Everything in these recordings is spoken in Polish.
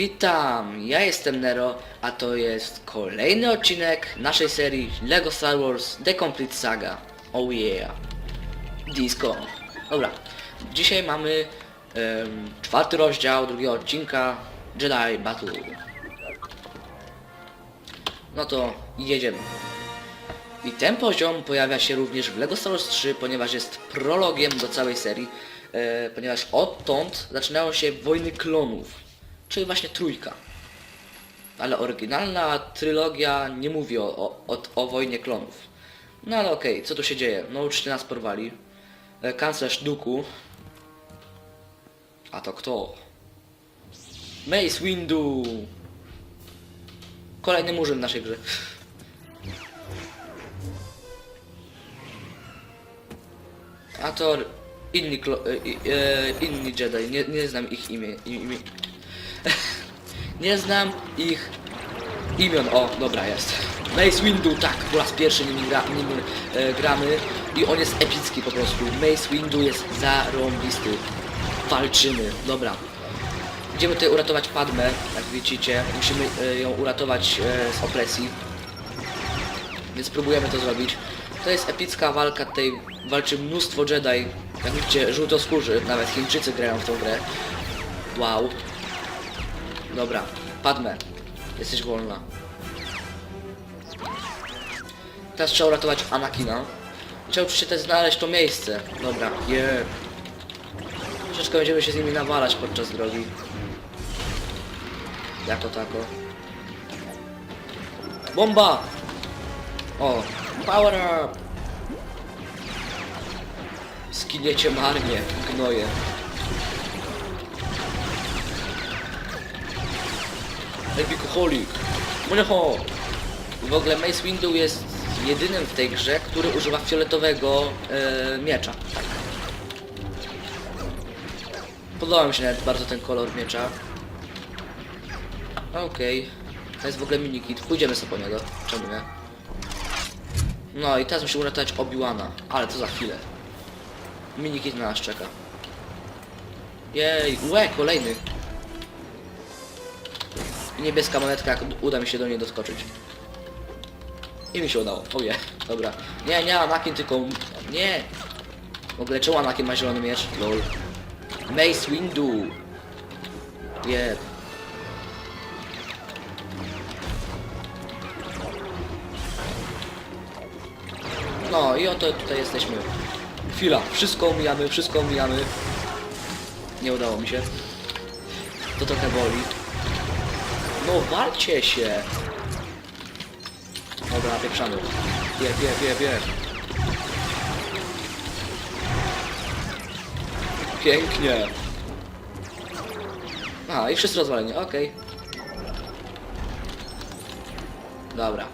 Witam, ja jestem Nero, a to jest kolejny odcinek naszej serii LEGO Star Wars The Complete Saga. Oh yeah. Disco. Dobra, dzisiaj mamy em, czwarty rozdział drugiego odcinka Jedi Battle. No to jedziemy. I ten poziom pojawia się również w LEGO Star Wars 3, ponieważ jest prologiem do całej serii, e, ponieważ odtąd zaczynają się wojny klonów, czyli właśnie trójka. Ale oryginalna trylogia nie mówi o, o, o, wojnie klonów. No ale okej, co tu się dzieje? No uczciwie nas porwali. E, kanclerz Duku. A to kto? Mace Windu! Kolejny murzyn w naszej grze. A to inni, klo, e, e, inni Jedi, nie, nie znam ich imię, imię. Nie znam ich imion, o dobra jest. Mace Windu, tak, po raz pierwszy nim, gra, nim e, gramy i on jest epicki po prostu. Mace Windu jest zarąbisty. Walczymy, dobra. Idziemy tutaj uratować Padmę, jak widzicie. Musimy e, ją uratować e, z opresji. Więc spróbujemy to zrobić. To jest epicka walka, tutaj walczy mnóstwo Jedi. Jak widzicie, żółtoskórzy, nawet Chińczycy grają w tą grę. Wow. Dobra, Padme, jesteś wolna. Teraz trzeba uratować Anakina. Trzeba oczywiście znaleźć to miejsce. Dobra, je. Troszeczkę będziemy się z nimi nawalać podczas drogi. Jako tako. Bomba! O, power up! Skiniecie marnie, gnoje. Epikoholik. Moneho! W ogóle Mace Windu jest jedynym w tej grze, który używa fioletowego e, miecza. Podoba mi się nawet bardzo ten kolor miecza. Okej. To jest w ogóle minikit. Pójdziemy sobie po niego. Czemu nie? No i teraz musimy uratować Obi-Wana. Ale to za chwilę. Minikit na nas czeka. Jej, łe, kolejny. I niebieska monetka, jak uda mi się do niej doskoczyć. I mi się udało. Oje, dobra. Nie, nie Anakin, tylko... Nie! W ogóle czemu Anakin ma zielony miecz? Lol. Mace Windu. Jeb. No i oto tutaj jesteśmy. Chwila, wszystko omijamy, wszystko omijamy. Nie udało mi się. To trochę boli. No walcie się! Dobra, pieprzamy. Bie, bie, bie, bie. Pięknie. Aha, i wszyscy rozwaleni, okej. Dobra.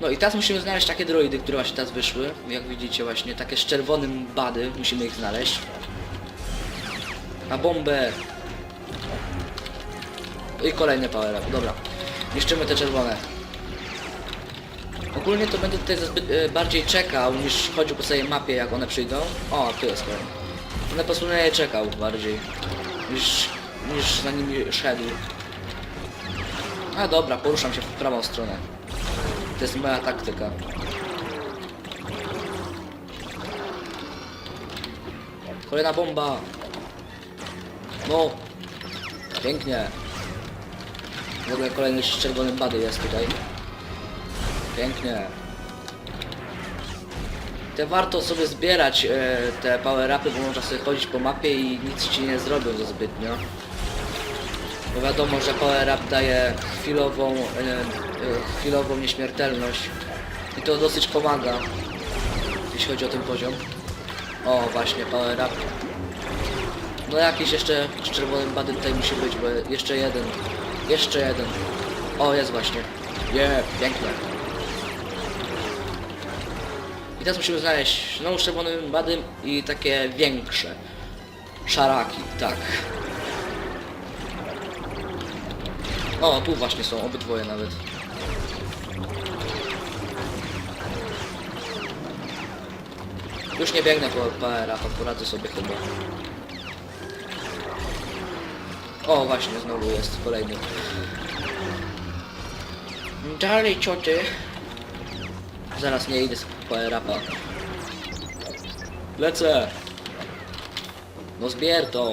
No i teraz musimy znaleźć takie droidy, które właśnie teraz wyszły. Jak widzicie właśnie, takie z czerwonym bady, musimy ich znaleźć. Na bombę. I kolejne power up. Dobra. Niszczymy te czerwone. Ogólnie to będę tutaj zbyt, e, bardziej czekał niż chodził po całej mapie jak one przyjdą. O, tu jest kolejny. Będę po prostu czekał bardziej. Niż, niż za nimi szedł. A dobra, poruszam się w prawą stronę. To jest moja taktyka. Kolejna bomba. No. Pięknie. W ogóle kolejny z czerwonym bady jest tutaj. Pięknie. Te warto sobie zbierać e, te power upy, bo można sobie chodzić po mapie i nic ci nie zrobią za zbytnio. Bo wiadomo, że power up daje chwilową, e, e, chwilową nieśmiertelność. I to dosyć pomaga, jeśli chodzi o ten poziom. O, właśnie, power up. No jakiś jeszcze z czerwonym bady tutaj musi być, bo jeszcze jeden. Jeszcze jeden. O, jest właśnie. Je, piękne. I teraz musimy znaleźć znowu czerwonym badym i takie większe. Szaraki, tak. O, tu właśnie są, obydwoje nawet. Już nie biegnę po PR-a, poradzę sobie chyba. O, właśnie, znowu jest kolejny. Dalej, cioty. Zaraz nie idę z rapa. Lecę. No zbier to.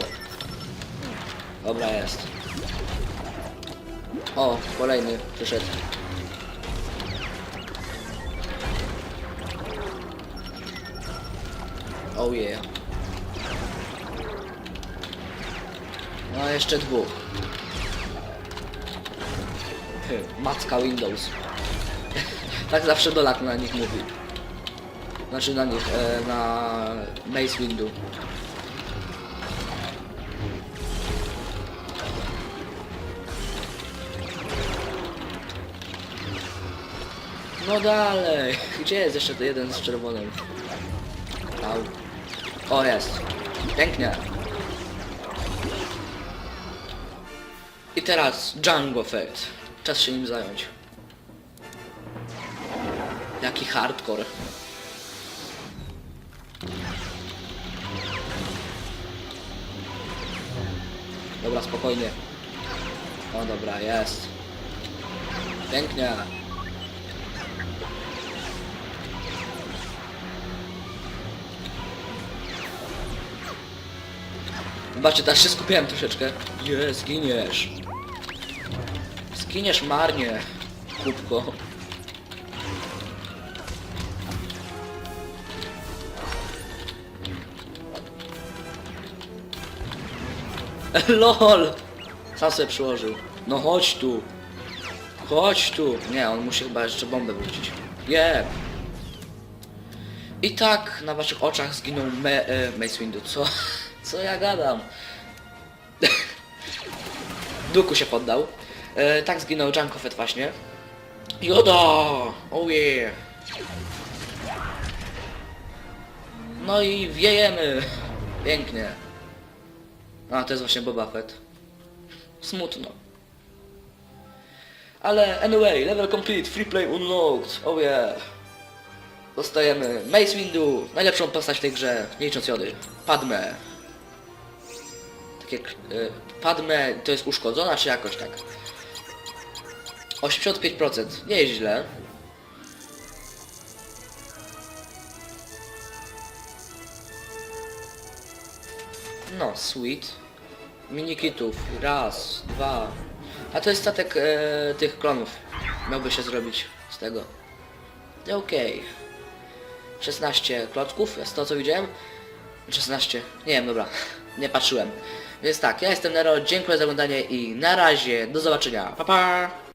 Dobra, jest. O, kolejny przyszedł. Oh yeah. No jeszcze dwóch. Hy, Macka Windows. tak zawsze Dolak na nich mówi. Znaczy na nich, e, na Mace Windu. No dalej. Gdzie jest jeszcze ten jeden z czerwonym? Au. O, jest. Pięknie. I teraz Django Fate. Czas się nim zająć. Jaki hardcore. Dobra, spokojnie. O dobra, jest. Pięknie. Zobaczcie, teraz się skupiłem troszeczkę. Nie, zginiesz. Zginiesz marnie, kubko. LOL! Sam sobie przyłożył. No chodź tu. Chodź tu. Nie, on musi chyba jeszcze bombę wrócić. Nie. I tak na waszych oczach zginął Me e, Mace Windu. Co? Co ja gadam? Duku się poddał. E, tak zginął Janko Fett właśnie. Joda! Oh yeah! No i wiejemy! Pięknie. A, to jest właśnie Boba Fett. Smutno. Ale anyway, level complete, free play unlocked, oh yeah. Dostajemy Mace Windu, najlepszą postać w tej grze, nie licząc Jody. Padme. Takie, y, Padme to jest uszkodzona, czy jakoś tak? 85%, nie jest źle. No, sweet. Minikitów. Raz, dwa. A to jest statek e, tych klonów. Miałby się zrobić z tego. Okej. 16 klocków, jest to co widziałem. 16. Nie wiem, dobra. Nie patrzyłem. Więc tak, ja jestem Nero, dziękuję za oglądanie i na razie, do zobaczenia. Pa pa!